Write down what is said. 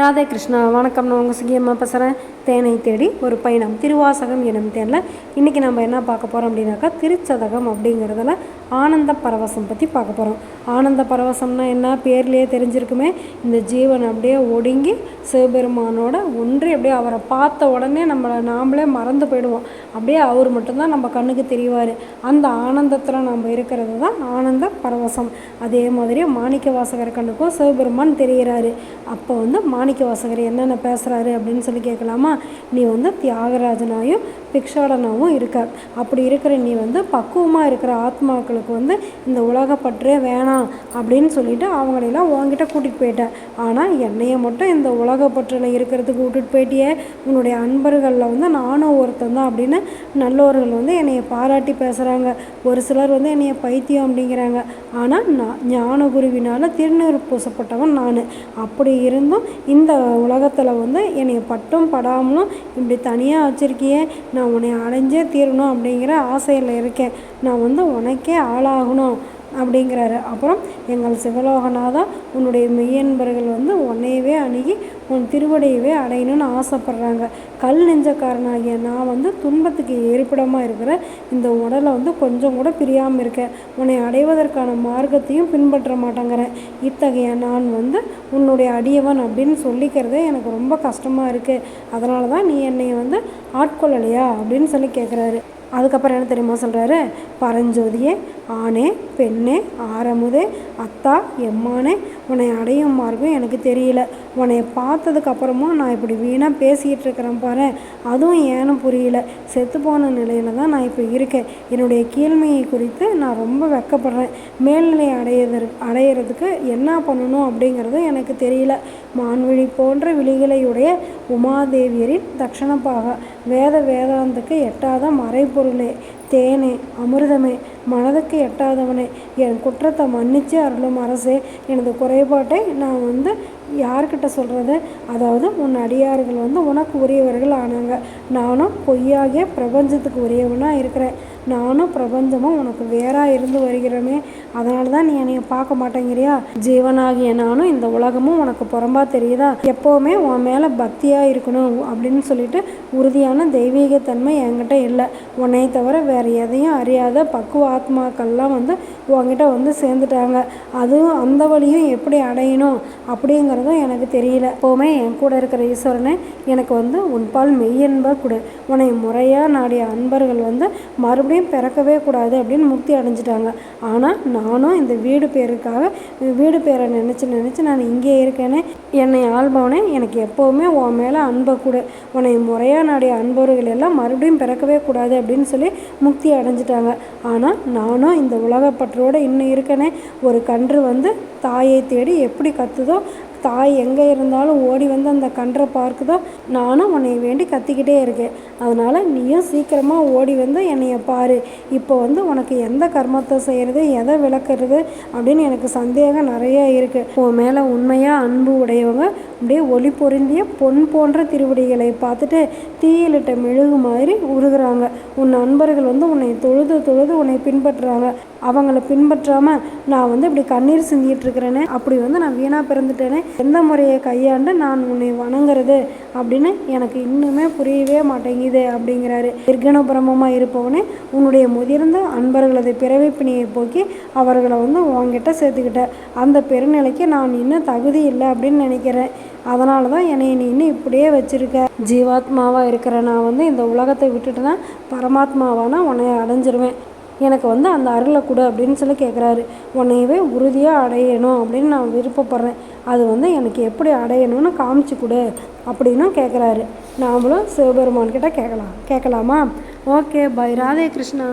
ராதே கிருஷ்ணா வணக்கம். நான் உங்கள் சுகியம்மா பேசுகிறேன் தேனை தேடி ஒரு பயணம். திருவாசகம் எனும் தேனில் இன்றைக்கி நம்ம என்ன பார்க்க போகிறோம் அப்படின்னாக்கா திருச்சதகம் அப்படிங்கிறதுல ஆனந்த பரவசம் பற்றி பார்க்க போகிறோம் ஆனந்த பரவசம்னா என்ன? பேர்லேயே தெரிஞ்சிருக்குமே. இந்த ஜீவன் அப்படியே ஒடுங்கி சிவபெருமானோட ஒன்றி அப்படியே அவரை பார்த்த உடனே நம்மளை நாமளே மறந்து போயிடுவோம். அப்படியே அவர் மட்டும்தான் நம்ம கண்ணுக்கு தெரிவார். அந்த ஆனந்தத்தில் நம்ம இருக்கிறது தான் ஆனந்த பரவசம். அதே மாதிரி மாணிக்க வாசகர் கண்ணுக்கும் சிவபெருமான் தெரிகிறாரு அப்போ வந்து மாணிக்க வாசகர் என்னென்ன பேசுகிறாரு அப்படின்னு சொல்லி கேட்கலாமா? நீ வந்து தியாகராஜனாயும் பிக்ஷாடனாவும் இருக்க. அப்படி இருக்கிற நீ வந்து பக்குவமாக இருக்கிற ஆத்மாக்கள் அவங்களுக்கு வந்து இந்த உலகப்பற்றே வேணாம் அப்படின்னு சொல்லிவிட்டு அவங்களெல்லாம் உங்ககிட்ட கூட்டிகிட்டு போயிட்டேன் ஆனால் என்னையை மட்டும் இந்த உலகப்பற்றில் இருக்கிறதுக்கு விட்டுட்டு போயிட்டியே. உன்னுடைய அன்பர்களில் வந்து நானும் ஒருத்தன் தான் அப்படின்னு நல்லவர்கள் வந்து என்னையை பாராட்டி பேசுகிறாங்க ஒரு சிலர் வந்து என்னைய பைத்தியம் அப்படிங்கிறாங்க. ஆனால் நான் ஞான குருவினால் திருநீர் பூசப்பட்டவன் நான். அப்படி இருந்தும் இந்த உலகத்தில் வந்து என்னை பட்டும் படாமலும் இப்படி தனியாக வச்சுருக்கியே. நான் உன்னை அடைஞ்சே தீரணும் அப்படிங்கிற ஆசையில் இருக்கேன். நான் வந்து உனக்கே ஆளாகணும் அப்படிங்கிறாரு. அப்புறம் எங்கள் சிவலோகநாதா உன்னுடைய மெய்யன்பர்கள் வந்து உன்னையவே அணுகி உன் திருவடையவே அடையணும்னு ஆசைப்பட்றாங்க. கல் நெஞ்சக்காரனாகிய நான் வந்து துன்பத்துக்கு இருப்பிடமாக இருக்கிற இந்த உடலை வந்து கொஞ்சம் கூட பிரியாமல் இருக்கேன் உன்னை அடைவதற்கான மார்க்கத்தையும் பின்பற்ற மாட்டேங்கிறேன். இத்தகைய நான் வந்து உன்னுடைய அடியவன் அப்படின்னு சொல்லிக்கிறதே எனக்கு ரொம்ப கஷ்டமாக இருக்குது அதனால தான் நீ என்னை வந்து ஆட்கொள்ளலையா அப்படின்னு சொல்லி கேட்குறாரு அதுக்கப்புறம் என்ன தெரியுமா சொல்கிறாரு பரஞ்சோதியே ஆணே பெண்ணே ஆரமுதே அத்தா எம்மானே உன்னை அடையும் மார்க்கம் எனக்கு தெரியல. உன்னை பார்த்ததுக்கு அப்புறமும் நான் இப்படி வீணாக பேசிக்கிட்டு இருக்கிறேன் பாரு. அதுவும் ஏன்னு புரியல. செத்து போன நிலையில தான் நான் இப்போ இருக்கேன். என்னுடைய கீழ்மையை குறித்து நான் ரொம்ப வெக்கப்படுறேன். மேல்நிலை அடையிறது அடையிறதுக்கு என்ன பண்ணணும் அப்படிங்கிறது எனக்கு தெரியல. மான்விழி போன்ற விழிகளையுடைய உமாதேவியரின் தட்சணப்பாக வேத வேதாந்துக்கு எட்டாத மறைப்பொருளே தேனே அமிர்தமே மனதுக்கு எட்டாதவனே. என் குற்றத்தை மன்னிச்சு அருளும் அரசே. எனது குறைபாட்டை நான் வந்து யார்கிட்ட சொல்கிறது அதாவது உன் அடியார்கள் வந்து உனக்கு உரியவர்கள் ஆனாங்க. நானும் பொய்யாகிய பிரபஞ்சத்துக்கு உரியவனாக இருக்கிறேன். நானும் பிரபஞ்சமும் உனக்கு வேறாக இருந்து வருகிறோமே. அதனால தான் நீ என்னைய பார்க்க மாட்டேங்கிறியா? ஜீவனாகிய நானும் இந்த உலகமும் உனக்கு புறம்பா தெரியுதா? எப்போவுமே உன் மேலே பக்தியாக இருக்கணும் அப்படின்னு சொல்லிட்டு உறுதியான தெய்வீகத்தன்மை என்கிட்ட இல்லை. உன்னை தவிர வேறு எதையும் அறியாத பக்குவ ஆத்மாக்கள்லாம் வந்து உங்ககிட்ட வந்து சேர்ந்துட்டாங்க. அதுவும் அந்த வழியும் எப்படி அடையணும் அப்படிங்கிற அப்படிங்கிறதும் எனக்கு தெரியல. எப்போவுமே என் கூட இருக்கிற ஈஸ்வரனே எனக்கு வந்து உன்பால் மெய்யன்பா கொடு. உன்னை முறையாக நாடிய அன்பர்கள் வந்து மறுபடியும் பிறக்கவே கூடாது அப்படின்னு முக்தி அடைஞ்சிட்டாங்க. ஆனால் நானும் இந்த வீடு பேருக்காக வீடு பேரை நினச்சி நினச்சி நான் இங்கே இருக்கேனே என்னை ஆள்பவனே எனக்கு எப்போவுமே உன் மேலே அன்பை கொடு. உன்னை முறையாக நாடிய அன்பர்கள் எல்லாம் மறுபடியும் பிறக்கவே கூடாது அப்படின்னு சொல்லி முக்தி அடைஞ்சிட்டாங்க. ஆனால் நானும் இந்த உலகப்பற்றோடு இன்னும் இருக்கேனே ஒரு கன்று வந்து தாயை தேடி எப்படி கத்துதோ தாய் எங்கே இருந்தாலும் ஓடி வந்து அந்த கன்றை பார்க்குதோ நானும் உன்னை வேண்டி கத்திக்கிட்டே இருக்கேன். அதனால் நீயும் சீக்கிரமாக ஓடி வந்து என்னைய பாரு. இப்போ வந்து உனக்கு எந்த கர்மத்தை செய்கிறது எதை விளக்குறது அப்படின்னு எனக்கு சந்தேகம் நிறையா இருக்குது உன் மேலே உண்மையாக அன்பு உடையவங்க அப்படியே ஒளி பொருந்திய பொன் போன்ற திருவடிகளை பார்த்துட்டு தீயிலிட்ட மெழுகு மாதிரி உருகிறாங்க. உன் நண்பர்கள் வந்து உன்னை தொழுது தொழுது உன்னை பின்பற்றுறாங்க. அவங்கள பின்பற்றாமல் நான் வந்து இப்படி கண்ணீர் சிந்திட்டு இருக்கிறேனே அப்படி வந்து நான் வீணாக பிறந்துட்டேனே எந்த முறையை கையாண்டு நான் உன்னை வணங்குறது அப்படின்னு எனக்கு இன்னுமே புரியவே மாட்டேங்குது அப்படிங்கிறாரு. நிர்கண பிரமமாக இருப்பவனே உன்னுடைய முதிர்ந்த அன்பர்களது பிறவிப்பிணியை போக்கி அவர்களை வந்து உங்ககிட்ட சேர்த்துக்கிட்ட. அந்த பெருநிலைக்கு நான் இன்னும் தகுதி இல்லை அப்படின்னு நினைக்கிறேன். அதனால தான் என்னை நீ இன்னும் இப்படியே வச்சுருக்க. ஜீவாத்மாவாக இருக்கிற நான் வந்து இந்த உலகத்தை விட்டுட்டு தான் பரமாத்மாவானா உன்னை அடைஞ்சிருவேன். எனக்கு வந்து அந்த அருளை கொடு அப்படின்னு சொல்லி கேட்குறாரு உன்னையவே உறுதியாக அடையணும் அப்படின்னு நான் விருப்பப்படுறேன். அது வந்து எனக்கு எப்படி அடையணும்னு காமிச்சு கொடு அப்படின்னும் கேட்குறாரு நாமளும் சிவபெருமான்கிட்ட கேட்கலாம் கேட்கலாமா ஓகே பை. ராதே கிருஷ்ணா.